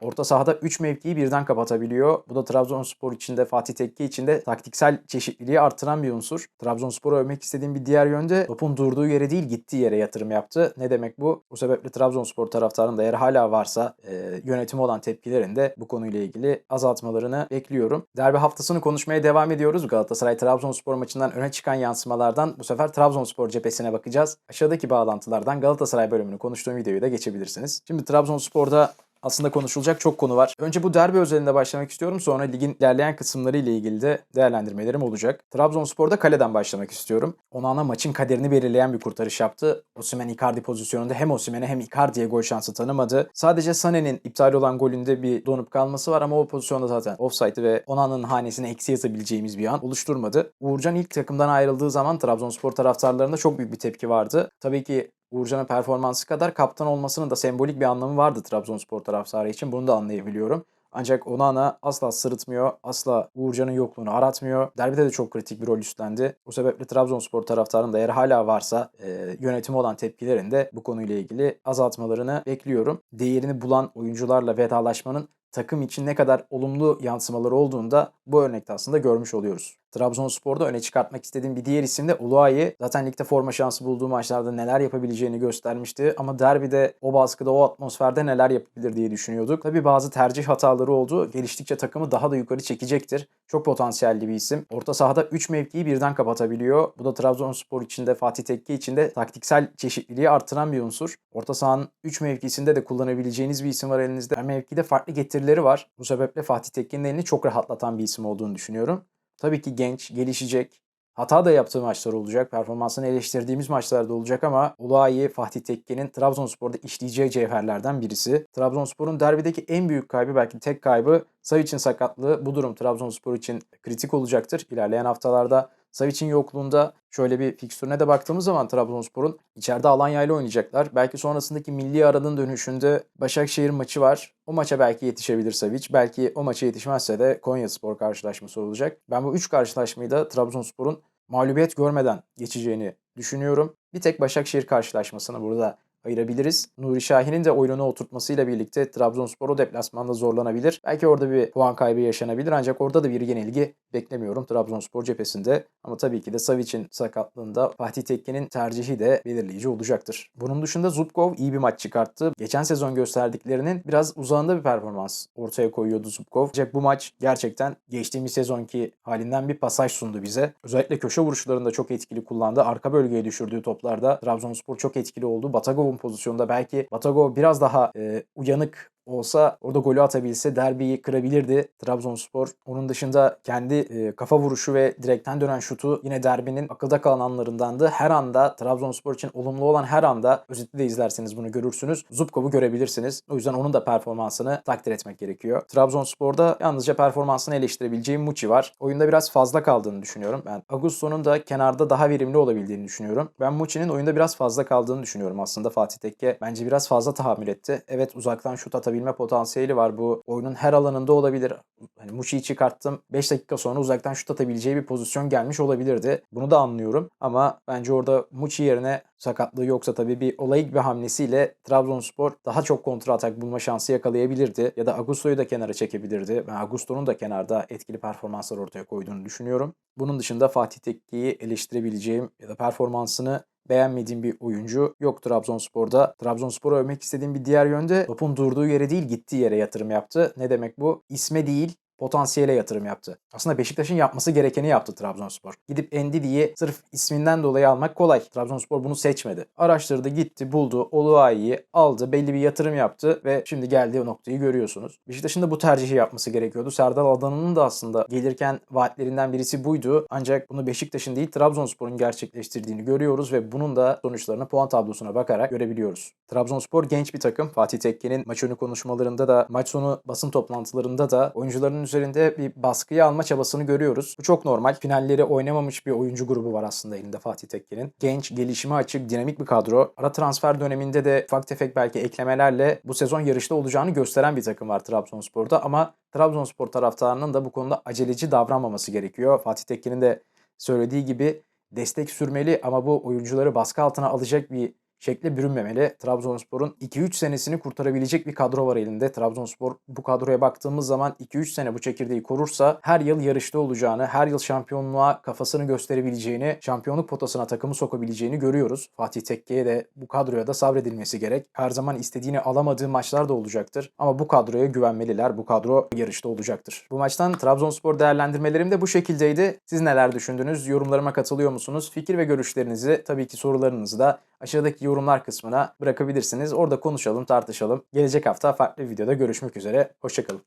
Orta sahada 3 mevkiyi birden kapatabiliyor. Bu da Trabzonspor için de Fatih Tekke için de taktiksel çeşitliliği artıran bir unsur. Trabzonspor'u övmek istediğim bir diğer yönde topun durduğu yere değil gittiği yere yatırım yaptı. Ne demek bu? Bu sebeple Trabzonspor taraftarının da eğer hala varsa e, yönetime olan tepkilerini de bu konuyla ilgili azaltmalarını bekliyorum. Derbi haftasını konuşmaya devam ediyoruz. Galatasaray Trabzonspor maçından öne çıkan yansımalardan bu sefer Trabzonspor cephesine bakacağız. Aşağıdaki bağlantılardan Galatasaray bölümünü konuştuğum videoyu da geçebilirsiniz. Şimdi Trabzonspor'da aslında konuşulacak çok konu var. Önce bu derbi özelinde başlamak istiyorum. Sonra ligin ilerleyen kısımları ile ilgili de değerlendirmelerim olacak. Trabzonspor'da kaleden başlamak istiyorum. Onana maçın kaderini belirleyen bir kurtarış yaptı. Osimhen Icardi pozisyonunda hem Osimhen'e hem Icardi'ye gol şansı tanımadı. Sadece Sané'nin iptal olan golünde bir donup kalması var ama o pozisyonda zaten offside ve Onana'nın hanesine eksi yazabileceğimiz bir an oluşturmadı. Uğurcan ilk takımdan ayrıldığı zaman Trabzonspor taraftarlarında çok büyük bir tepki vardı. Tabii ki Uğurcan'ın performansı kadar kaptan olmasının da sembolik bir anlamı vardı Trabzonspor taraftarı için. Bunu da anlayabiliyorum. Ancak Onana asla sırıtmıyor, asla Uğurcan'ın yokluğunu aratmıyor. Derbide de çok kritik bir rol üstlendi. Bu sebeple Trabzonspor taraftarının da eğer hala varsa e, yönetime olan tepkilerini de bu konuyla ilgili azaltmalarını bekliyorum. Değerini bulan oyuncularla vedalaşmanın takım için ne kadar olumlu yansımaları olduğunda bu örnekte aslında görmüş oluyoruz. Trabzonspor'da öne çıkartmak istediğim bir diğer isim de Uluayi. Zaten ligde forma şansı bulduğu maçlarda neler yapabileceğini göstermişti. Ama derbide o baskıda, o atmosferde neler yapabilir diye düşünüyorduk. Tabii bazı tercih hataları oldu. Geliştikçe takımı daha da yukarı çekecektir. Çok potansiyelli bir isim. Orta sahada 3 mevkiyi birden kapatabiliyor. Bu da Trabzonspor için de Fatih Tekke için de taktiksel çeşitliliği artıran bir unsur. Orta sahanın 3 mevkisinde de kullanabileceğiniz bir isim var elinizde. Her mevkide farklı getirileri var. Bu sebeple Fatih Tekke'nin elini çok rahatlatan bir isim olduğunu düşünüyorum. Tabii ki genç, gelişecek. Hata da yaptığı maçlar olacak. Performansını eleştirdiğimiz maçlarda olacak ama Ulayi Fatih Tekke'nin Trabzonspor'da işleyeceği cevherlerden birisi. Trabzonspor'un derbideki en büyük kaybı belki tek kaybı Savic'in sakatlığı. Bu durum Trabzonspor için kritik olacaktır. İlerleyen haftalarda Savic'in yokluğunda şöyle bir fikstürüne de baktığımız zaman Trabzonspor'un içeride Alanya ile oynayacaklar. Belki sonrasındaki milli aranın dönüşünde Başakşehir maçı var. O maça belki yetişebilir Savic. Belki o maça yetişmezse de Konya Spor karşılaşması olacak. Ben bu üç karşılaşmayı da Trabzonspor'un mağlubiyet görmeden geçeceğini düşünüyorum. Bir tek Başakşehir karşılaşmasını burada ayırabiliriz. Nuri Şahin'in de oyununa oturtmasıyla birlikte Trabzonspor o deplasmanda zorlanabilir. Belki orada bir puan kaybı yaşanabilir ancak orada da bir yenilgi beklemiyorum Trabzonspor cephesinde. Ama tabii ki de Savic'in sakatlığında Fatih Tekke'nin tercihi de belirleyici olacaktır. Bunun dışında Zubkov iyi bir maç çıkarttı. Geçen sezon gösterdiklerinin biraz uzağında bir performans ortaya koyuyordu Zubkov. Ancak bu maç gerçekten geçtiğimiz sezonki halinden bir pasaj sundu bize. Özellikle köşe vuruşlarında çok etkili kullandı. Arka bölgeye düşürdüğü toplarda Trabzonspor çok etkili oldu. Batagov'un pozisyonunda belki Batagov biraz daha e, uyanık olsa orada golü atabilse derbiyi kırabilirdi Trabzonspor. Onun dışında kendi e, kafa vuruşu ve direkten dönen şutu yine derbinin akılda kalan anlarındandı. Her anda Trabzonspor için olumlu olan her anda özetli de izlerseniz bunu görürsünüz. Zubkov'u görebilirsiniz. O yüzden onun da performansını takdir etmek gerekiyor. Trabzonspor'da yalnızca performansını eleştirebileceğim Muçi var. Oyunda biraz fazla kaldığını düşünüyorum. Ben Augusto'nun da kenarda daha verimli olabildiğini düşünüyorum. Ben Muçi'nin oyunda biraz fazla kaldığını düşünüyorum aslında. Fatih Tekke bence biraz fazla tahammül etti. Evet uzaktan şut atabilir atabilme potansiyeli var. Bu oyunun her alanında olabilir. Hani Muçi'yi çıkarttım. 5 dakika sonra uzaktan şut atabileceği bir pozisyon gelmiş olabilirdi. Bunu da anlıyorum. Ama bence orada Muçi yerine sakatlığı yoksa tabii bir olayık bir hamlesiyle Trabzonspor daha çok kontra atak bulma şansı yakalayabilirdi. Ya da Augusto'yu da kenara çekebilirdi. Ben Augusto'nun da kenarda etkili performanslar ortaya koyduğunu düşünüyorum. Bunun dışında Fatih Tekke'yi eleştirebileceğim ya da performansını beğenmediğim bir oyuncu yok Trabzonspor'da. Trabzonspor'u övmek istediğim bir diğer yönde topun durduğu yere değil gittiği yere yatırım yaptı. Ne demek bu? İsme değil potansiyele yatırım yaptı. Aslında Beşiktaş'ın yapması gerekeni yaptı Trabzonspor. Gidip Endidi'yi sırf isminden dolayı almak kolay. Trabzonspor bunu seçmedi. Araştırdı, gitti, buldu, Oluayi'yi aldı, belli bir yatırım yaptı ve şimdi geldiği noktayı görüyorsunuz. Beşiktaş'ın da bu tercihi yapması gerekiyordu. Serdal Adana'nın da aslında gelirken vaatlerinden birisi buydu. Ancak bunu Beşiktaş'ın değil Trabzonspor'un gerçekleştirdiğini görüyoruz ve bunun da sonuçlarını puan tablosuna bakarak görebiliyoruz. Trabzonspor genç bir takım. Fatih Tekke'nin maç önü konuşmalarında da, maç sonu basın toplantılarında da oyuncuların üzerinde bir baskıyı alma çabasını görüyoruz. Bu çok normal. Finalleri oynamamış bir oyuncu grubu var aslında elinde Fatih Tekke'nin. Genç, gelişime açık, dinamik bir kadro. Ara transfer döneminde de ufak tefek belki eklemelerle bu sezon yarışta olacağını gösteren bir takım var Trabzonspor'da ama Trabzonspor taraftarının da bu konuda aceleci davranmaması gerekiyor. Fatih Tekke'nin de söylediği gibi destek sürmeli ama bu oyuncuları baskı altına alacak bir şekle bürünmemeli. Trabzonspor'un 2-3 senesini kurtarabilecek bir kadro var elinde. Trabzonspor bu kadroya baktığımız zaman 2-3 sene bu çekirdeği korursa her yıl yarışta olacağını, her yıl şampiyonluğa kafasını gösterebileceğini, şampiyonluk potasına takımı sokabileceğini görüyoruz. Fatih Tekke'ye de bu kadroya da sabredilmesi gerek. Her zaman istediğini alamadığı maçlar da olacaktır. Ama bu kadroya güvenmeliler. Bu kadro yarışta olacaktır. Bu maçtan Trabzonspor değerlendirmelerim de bu şekildeydi. Siz neler düşündünüz? Yorumlarıma katılıyor musunuz? Fikir ve görüşlerinizi tabii ki sorularınızı da aşağıdaki yorumlar kısmına bırakabilirsiniz. Orada konuşalım, tartışalım. Gelecek hafta farklı videoda görüşmek üzere. Hoşçakalın.